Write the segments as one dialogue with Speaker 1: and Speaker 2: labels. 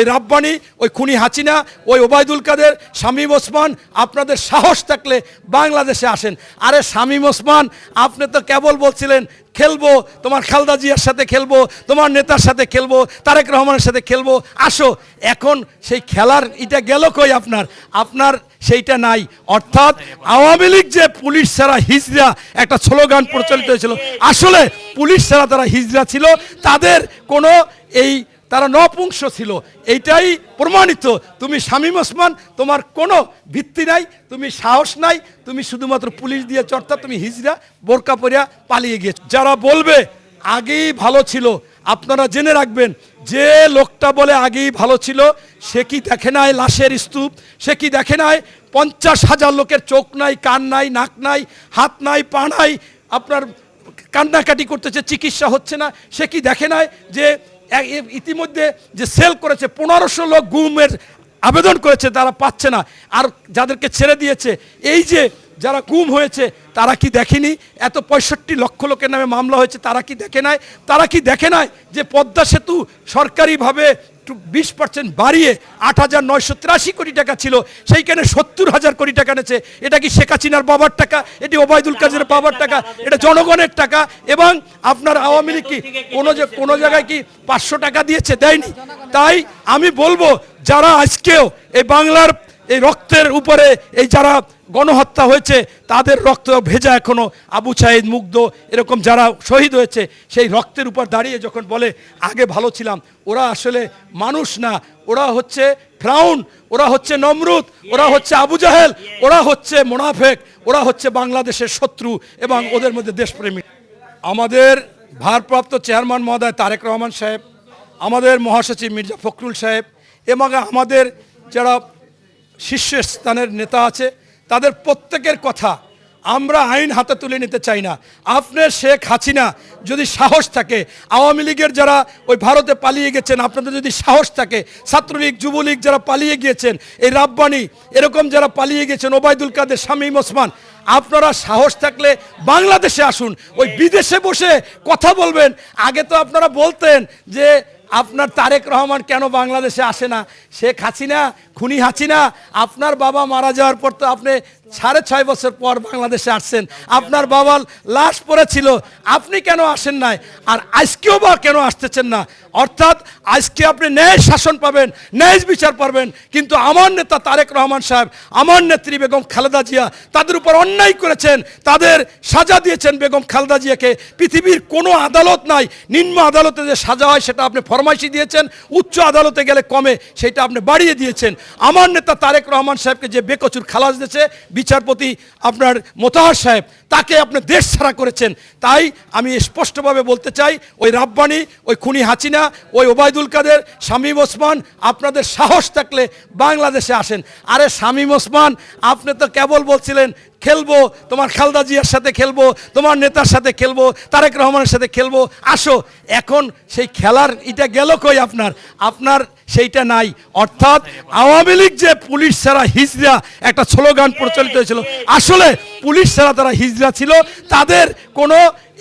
Speaker 1: ওই রাব্বানি, ওই খুনি হাসিনা ওই ওবায়দুল কাদের, শামীম ওসমান, আপনাদের সাহস থাকলে বাংলাদেশে আসেন। আরে শামীম ওসমান, আপনি তো কেবল বলছিলেন, খেলব, তোমার খালদা জিয়ার সাথে খেলব, তোমার নেতার সাথে খেলব, তারেক রহমানের সাথে খেলব, আসো। এখন সেই খেলার এটা গেল কই আপনার? আপনার সেইটা নাই। অর্থাৎ আওয়ামী লীগ যে পুলিশ ছাড়া হিজড়া একটা স্লোগান প্রচলিত হয়েছিল, আসলে পুলিশ ছাড়া তারা হিজড়া ছিল, তাদের কোনো এই তারা নপুংস ছিল। এইটাই প্রমাণিত। তুমি শামীম ওসমান, তোমার কোনো ভিত্তি নাই, তুমি সাহস নাই, তুমি শুধুমাত্র পুলিশ দিয়ে চর্চা তুমি হিজরা, বোরকা পরিয়া পালিয়ে গিয়েছ। যারা বলবে, আগেই ভালো ছিল, আপনারা জেনে রাখবেন, যে লোকটা বলে আগেই ভালো ছিল, সে কি দেখে নাই লাশের স্তূপ, সে কি দেখে নাই পঞ্চাশ হাজার লোকের চোখ নাই, কান নাই, নাক নাই, হাত নাই, পা নাই, আপনার কান্নাকাটি করতেছে, চিকিৎসা হচ্ছে না, সে কি দেখে নাই যে ইতিমধ্যে যে সেল করেছে, পনেরোশো লোক গুমের আবেদন করেছে, তারা পাচ্ছে না। আর যাদেরকে ছেড়ে দিয়েছে, এই যে যারা গুম হয়েছে, তারা কি দেখেনি? এত পঁয়ষট্টি লক্ষ লোকের নামে মামলা হয়েছে, তারা কি দেখে নাই? তারা কি দেখে নাই যে পদ্মা সেতু সরকারিভাবে বিশ পার্সেন্ট বাড়িয়ে আট হাজার নয়শো তিরাশি কোটি টাকা ছিল, সেইখানে সত্তর হাজার কোটি টাকা এনেছে। এটা কি শেখ হাসিনার বাবার টাকা? এটি ওবায়দুল কাজের বাবার টাকা? এটা জনগণের টাকা? এবং আপনার আওয়ামী লীগ কি কোনো যে কোনো জায়গায় কি পাঁচশো টাকা দিয়েছে? দেয়নি। তাই আমি বলব, যারা আজকেও এই বাংলার এই রক্তের উপরে এই যারা গণহত্যা হয়েছে, তাদের রক্ত ভেজা এখনও। আবু সাহেদ মুগ্ধ, এরকম যারা শহীদ হয়েছে, সেই রক্তের উপর দাঁড়িয়ে যখন বলে, আগে ভালো ছিলাম। ওরা আসলে মানুষ না। ওরা হচ্ছে ফ্রাউন, ওরা হচ্ছে নমরুদ, ওরা হচ্ছে আবু জাহেল, ওরা হচ্ছে মোনাফেক, ওরা হচ্ছে বাংলাদেশের শত্রু এবং ওদের মধ্যে দেশপ্রেমী আমাদের ভারপ্রাপ্ত চেয়ারম্যান মহোদয় তারেক রহমান সাহেব, আমাদের মহাসচিব মির্জা ফখরুল সাহেব, এবং আমাদের যারা শীর্ষস্থানের নেতা আছে, তাদের প্রত্যেকের কথা আমরা আইন হাতে তুলে নিতে চাই না। আপনার শেখ হাসিনা যদি সাহস থাকে, আওয়ামী লীগের যারা ওই ভারতে পালিয়ে গেছেন, আপনাদের যদি সাহস থাকে, ছাত্রলীগ, যুবলীগ যারা পালিয়ে গিয়েছেন, এই রাব্বানি, এরকম যারা পালিয়ে গেছেন ওবায়দুল কাদের, শামীম ওসমান, আপনারা সাহস থাকলে বাংলাদেশে আসুন, ওই বিদেশে বসে কথা বলবেন। আগে তো আপনারা বলতেন যে আপনার তারেক রহমান কেন বাংলাদেশে আসে না? শেখ হাসিনা, খুনি হাসিনা, আপনার বাবা মারা যাওয়ার পর তো আপনি সাড়ে ছয় বছর পর বাংলাদেশে আসছেন। আপনার বাবার লাশ পড়েছিল, আপনি কেন আসেন নাই? আর আজকেও বা কেন আসতেছেন না? অর্থাৎ আজকে আপনি ন্যায় শাসন পাবেন, ন্যায় বিচার পাবেন কিন্তু আমার নেতা তারেক রহমান সাহেব, আমার নেত্রী বেগম খালেদা জিয়া, তাদের উপর অন্যায় করেছেন, তাদের সাজা দিয়েছেন বেগম খালেদা জিয়াকে। পৃথিবীর কোনো আদালত নাই, নিম্ন আদালতে যে সাজা হয় সেটা আপনি ফরমাইশি দিয়েছেন, উচ্চ আদালতে গেলে কমে সেটা আপনি বাড়িয়ে দিয়েছেন। আমার নেতা তারেক রহমান সাহেবকে যে বেকচুর খালাস দিয়েছে বিচারপতি আপনার মোতাহার সাহেব, তাকে আপনি দেশ ছাড়া করেছেন। তাই আমি স্পষ্টভাবে বলতে চাই, ওই রাব্বানি, ওই খুনি হাসিনা ওই ওবায়দুল কাদের, শামীম ওসমান, আপনাদের সাহস থাকলে বাংলাদেশে আসেন। আরে শামীম ওসমান, আপনি তো কেবল বলছিলেন খেলব, তোমার খালদা জিয়ার সাথে খেলব, তোমার নেতার সাথে খেলব, তারেক রহমানের সাথে খেলব। আসো, এখন সেই খেলার এটা গেল কই আপনার? আপনার সেইটা নাই। অর্থাৎ আওয়ামী লীগ যে পুলিশ ছাড়া হিজরা একটা স্লোগান প্রচলিত হয়েছিল, আসলে পুলিশ ছাড়া তারা হিজরা ছিল, তাদের কোনো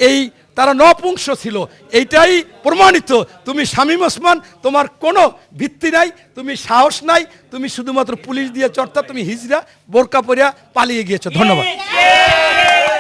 Speaker 1: এই তারা নপুংস ছিল। এইটাই প্রমাণিত। তুমি শামীম ওসমান, তোমার কোনো ভিত্তি নাই, তুমি সাহস নাই, তুমি শুধুমাত্র পুলিশ দিয়ে চর্চা তুমি হিজরা বোরকা পরিয়া পালিয়ে গিয়েছো। ধন্যবাদ।